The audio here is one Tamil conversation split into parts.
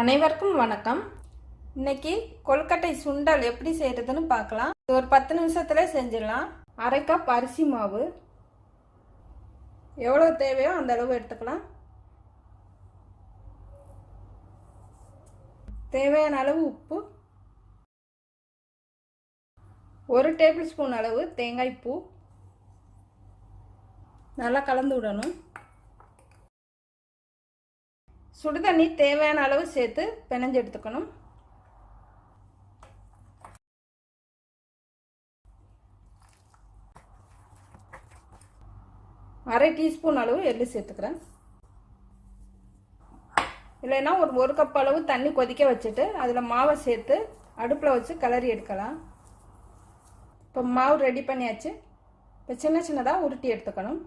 அனைவருக்கும் வணக்கம். இன்னைக்கு கொழுக்கட்டை சுண்டல் எப்படி செய்கிறதுன்னு பார்க்கலாம். இது ஒரு பத்து நிமிஷத்துல செஞ்சிடலாம். அரை கப் அரிசி மாவு. எவ்வளோ தேவையோ அந்த அளவு எடுத்துக்கலாம். தேவையான அளவு உப்பு. ஒரு டேபிள் ஸ்பூன் அளவு தேங்காய் பூ. நல்லா கலந்து விடணும். சுடு தண்ணி தேவையான அளவு சேர்த்து பிணைஞ்சு எடுத்துக்கணும். அரை டீஸ்பூன் அளவு எள்ளு சேர்த்துக்கிறேன். இல்லைன்னா ஒரு ஒரு கப் அளவு தண்ணி கொதிக்க வச்சுட்டு அதில் மாவை சேர்த்து அடுப்பில் வச்சு கிளறி எடுக்கலாம். இப்போ மாவு ரெடி பண்ணியாச்சு. இப்போ சின்ன சின்னதாக உருட்டி எடுத்துக்கணும்.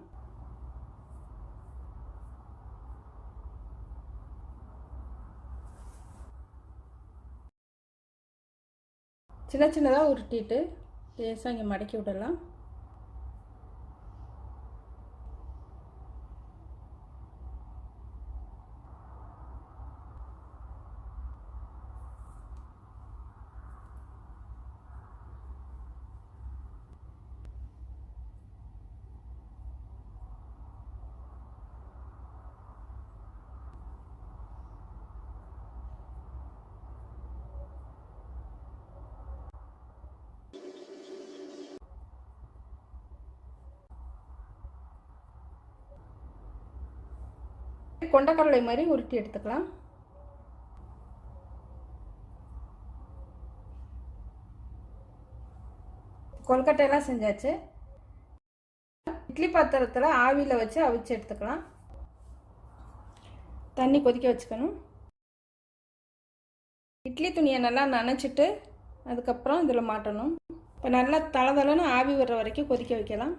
சின்ன சின்னதாக உருட்டிட்டு லேசாக இங்கே மடக்கி விடலாம். கொண்டக்கடலை மாதிரி உருட்டி எடுத்துக்கலாம். கொல்கட்டையெல்லாம் செஞ்சாச்சு. இட்லி பாத்திரத்தில் ஆவியில் வச்சு அவிச்சு எடுத்துக்கலாம். தண்ணி கொதிக்க வச்சுக்கணும். இட்லி துணியை நல்லா நனைச்சிட்டு அதுக்கப்புறம் இதில் மாட்டணும். இப்போ நல்லா தளதளன்னு ஆவி வர்ற வரைக்கும் கொதிக்க வைக்கலாம்.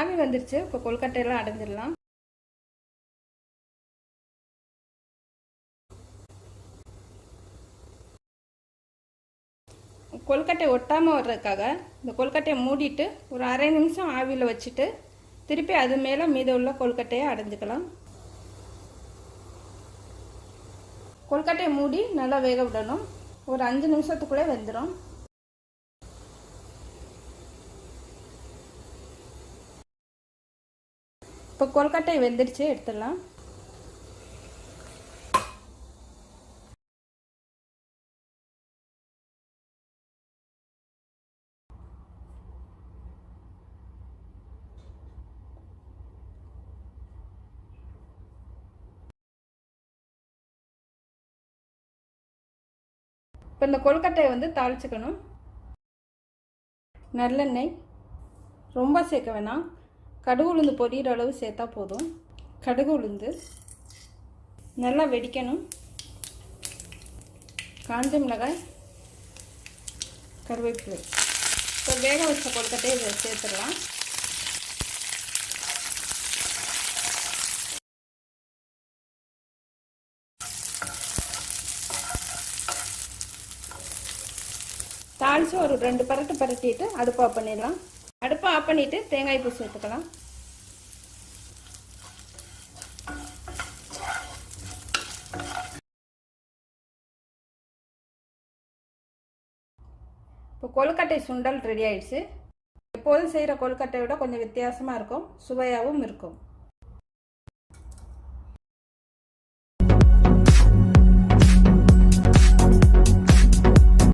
ஆவி வந்துருச்சு. இப்போ கொல்கட்டையெல்லாம் அடைஞ்சிடலாம். கொல்கட்டை ஒட்டாமல் வர்றதுக்காக இந்த கொல்கட்டையை மூடிட்டு ஒரு அரை நிமிஷம் ஆவியில் வச்சுட்டு திருப்பி அது மேலே மீத உள்ள கொல்கட்டையை அடைஞ்சிக்கலாம். கொல்கட்டையை மூடி நல்லா வேக விடணும். ஒரு அஞ்சு நிமிஷத்துக்குள்ளே வெந்துடும் இப்போ கொல்கட்டை வெந்துடுச்சு எடுத்துடலாம். இப்போ இந்த கொழுக்கட்டையை வந்து தாளிச்சுக்கணும். நல்லெண்ணெய் ரொம்ப சேர்க்க வேணாம். கடுகு உளுந்து பொரியிற அளவு சேர்த்தா போதும். கடுகு உளுந்து நல்லா வெடிக்கணும். காஞ்ச மிளகாய் கருவேப்பிலை. இப்போ வேக வச்ச கொழுக்கட்டையை சேர்த்துடலாம். தாளித்து ஒரு ரெண்டு பரட்டு பரட்டிட்டு அடுப்பு ஆஃப் பண்ணிடலாம். அடுப்பை ஆஃப் பண்ணிவிட்டு தேங்காய் பூ சேர்த்துக்கலாம் இப்போ கொழுக்கட்டை சுண்டல் ரெடி ஆயிடுச்சு. எப்போதும் செய்கிற கொழுக்கட்டையை விட கொஞ்சம் வித்தியாசமாக இருக்கும். சுவையாகவும் இருக்கும்.